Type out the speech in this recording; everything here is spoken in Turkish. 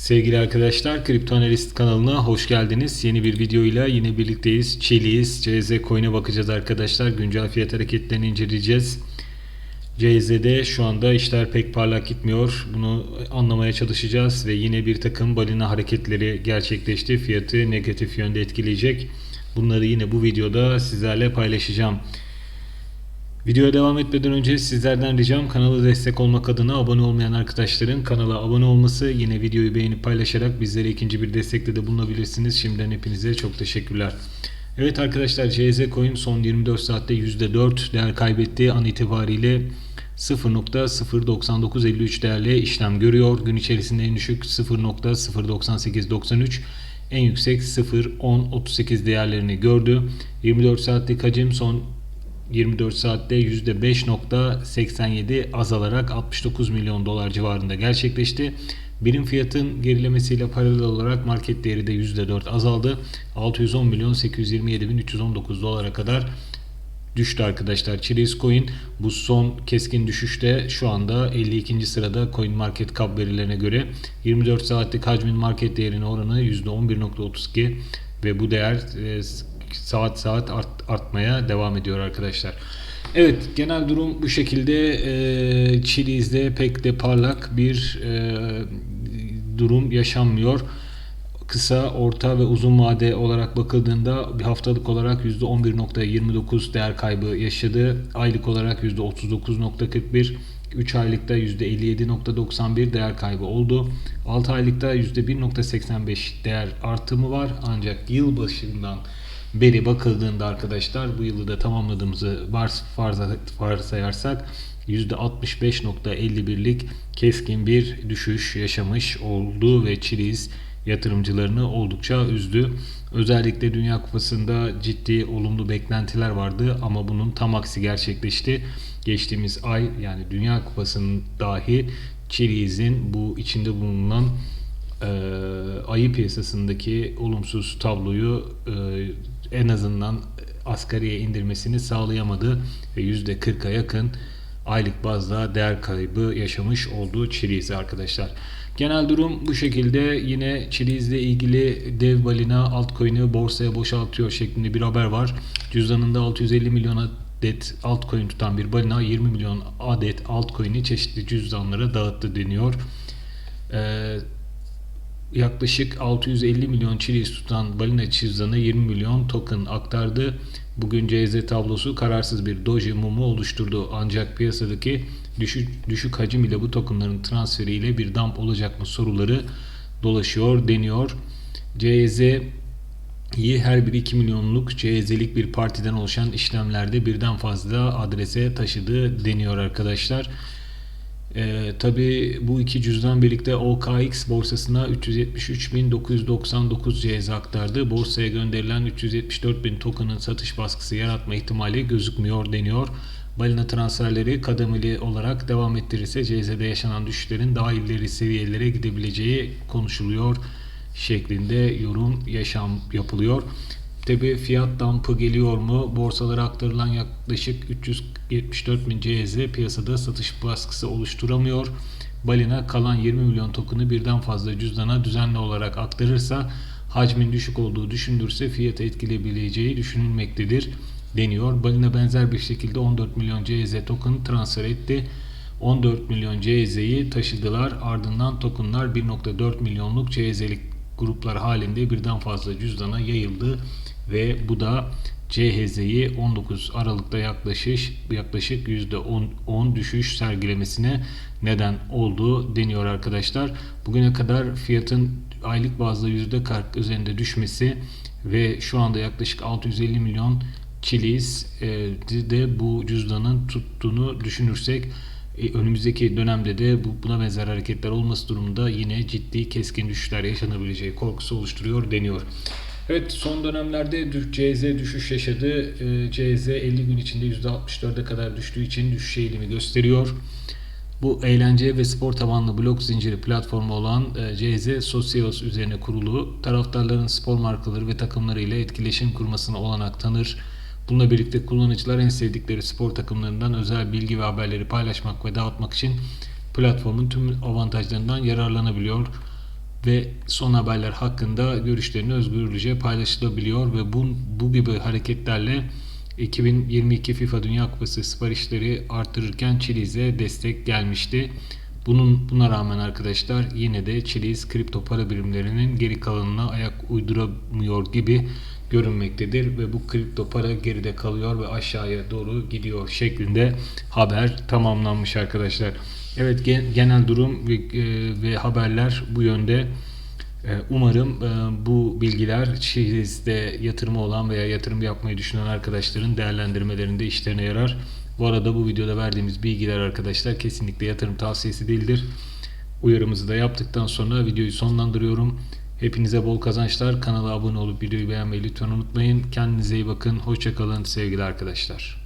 Sevgili arkadaşlar, Kripto Analist kanalına hoş geldiniz. Yeni bir videoyla yine birlikteyiz. Çeliğiz. CZ Coin'e bakacağız arkadaşlar. Güncel fiyat hareketlerini inceleyeceğiz. CZ'de şu anda işler pek parlak gitmiyor. Bunu anlamaya çalışacağız ve yine bir takım balina hareketleri gerçekleşti. Fiyatı negatif yönde etkileyecek. Bunları yine bu videoda sizlerle paylaşacağım. Videoya devam etmeden önce sizlerden ricam kanala destek olmak adına abone olmayan arkadaşların kanala abone olması yine videoyu beğenip paylaşarak bizlere ikinci bir destekte de bulunabilirsiniz. Şimdiden hepinize çok teşekkürler. Evet arkadaşlar CZ Coin son 24 saatte %4 değer kaybetti. An itibariyle 0.09953 değerle işlem görüyor. Gün içerisinde en düşük 0.09893 en yüksek 0.1038 değerlerini gördü. 24 saatlik hacim son 24 saatte %5.87 azalarak 69 milyon dolar civarında gerçekleşti. Birim fiyatın gerilemesiyle paralel olarak market değeri de %4 azaldı. 610 milyon 827 bin 319 dolara kadar düştü arkadaşlar. Chiliz Coin bu son keskin düşüşte şu anda 52. sırada Coin Market Cap verilerine göre 24 saatlik hacmin market değerine oranı %11.32 ve bu değer e, saat saat art, artmaya devam ediyor arkadaşlar. Evet genel durum bu şekilde. E, Chili's'de pek de parlak bir e, durum yaşanmıyor. Kısa, orta ve uzun vade olarak bakıldığında bir haftalık olarak %11.29 değer kaybı yaşadı. Aylık olarak %39.41 3 aylıkta %57.91 değer kaybı oldu. 6 aylıkta %1.85 değer artımı var. Ancak yıl başından beri bakıldığında arkadaşlar bu yılı da tamamladığımızı varsayarsak %65.51'lik keskin bir düşüş yaşamış oldu ve Chiliz yatırımcılarını oldukça üzdü. Özellikle Dünya Kupası'nda ciddi olumlu beklentiler vardı ama bunun tam aksi gerçekleşti. Geçtiğimiz ay yani Dünya Kupası'nın dahi Chiliz'in bu içinde bulunan e, ayı piyasasındaki olumsuz tabloyu e, en azından asgariye indirmesini sağlayamadı ve %40'a yakın aylık bazda değer kaybı yaşamış olduğu Chiliz arkadaşlar. Genel durum bu şekilde. Yine Chiliz ile ilgili dev balina altcoin'i borsaya boşaltıyor şeklinde bir haber var. Cüzdanında 650 milyon adet altcoin tutan bir balina 20 milyon adet altcoin'i çeşitli cüzdanlara dağıttı deniyor. Ee, yaklaşık 650 milyon çiliz tutan balina cüzdanı 20 milyon token aktardı. Bugün CZ tablosu kararsız bir doji mumu oluşturdu. Ancak piyasadaki düşük, düşük hacim ile bu tokenların transferiyle bir dump olacak mı soruları dolaşıyor deniyor. CZ iyi her biri 2 milyonluk CZ'lik bir partiden oluşan işlemlerde birden fazla adrese taşıdı deniyor arkadaşlar. Ee, Tabi bu iki cüzdan birlikte OKX borsasına 373.999 CZ aktardı. Borsaya gönderilen 374.000 token'ın satış baskısı yaratma ihtimali gözükmüyor deniyor. Balina transferleri kademeli olarak devam ettirirse CZ'de yaşanan düşüşlerin daha ileri seviyelere gidebileceği konuşuluyor şeklinde yorum yaşam yapılıyor. Tabi fiyat dampı geliyor mu? Borsalara aktarılan yaklaşık 374 bin CZ piyasada satış baskısı oluşturamıyor. Balina kalan 20 milyon token'ı birden fazla cüzdana düzenli olarak aktarırsa hacmin düşük olduğu düşünülürse fiyatı etkileyebileceği düşünülmektedir deniyor. Balina benzer bir şekilde 14 milyon CZ token transfer etti. 14 milyon CZ'yi taşıdılar. Ardından tokenlar 1.4 milyonluk CZ'lik gruplar halinde birden fazla cüzdana yayıldı ve bu da CHZ'yi 19 Aralık'ta yaklaşık yaklaşık %10 10 düşüş sergilemesine neden oldu deniyor arkadaşlar. Bugüne kadar fiyatın aylık bazda %40 üzerinde düşmesi ve şu anda yaklaşık 650 milyon Chiliz e, de bu cüzdanın tuttuğunu düşünürsek e, önümüzdeki dönemde de bu, buna benzer hareketler olması durumunda yine ciddi keskin düşüşler yaşanabileceği korkusu oluşturuyor deniyor. Evet son dönemlerde CZ düşüş yaşadı. E, CZ 50 gün içinde %64'e kadar düştüğü için düşüş eğilimi gösteriyor. Bu eğlence ve spor tabanlı blok zinciri platformu olan e, CZ Socios üzerine kurulu taraftarların spor markaları ve takımları ile etkileşim kurmasına olanak tanır. Bununla birlikte kullanıcılar en sevdikleri spor takımlarından özel bilgi ve haberleri paylaşmak ve dağıtmak için platformun tüm avantajlarından yararlanabiliyor. ve son haberler hakkında görüşlerini özgürce paylaşılabiliyor ve bu, bu gibi hareketlerle 2022 FIFA Dünya Kupası siparişleri artırırken Chili'ze destek gelmişti. Bunun buna rağmen arkadaşlar yine de Chiliz kripto para birimlerinin geri kalanına ayak uyduramıyor gibi görünmektedir ve bu kripto para geride kalıyor ve aşağıya doğru gidiyor şeklinde haber tamamlanmış arkadaşlar. Evet gen- genel durum ve, e, ve haberler bu yönde. E, Umarım e, bu bilgiler Çiliz'de yatırımı olan veya yatırım yapmayı düşünen arkadaşların değerlendirmelerinde işlerine yarar. Bu arada bu videoda verdiğimiz bilgiler arkadaşlar kesinlikle yatırım tavsiyesi değildir. Uyarımızı da yaptıktan sonra videoyu sonlandırıyorum. Hepinize bol kazançlar. Kanala abone olup videoyu beğenmeyi lütfen unutmayın. Kendinize iyi bakın. Hoşçakalın sevgili arkadaşlar.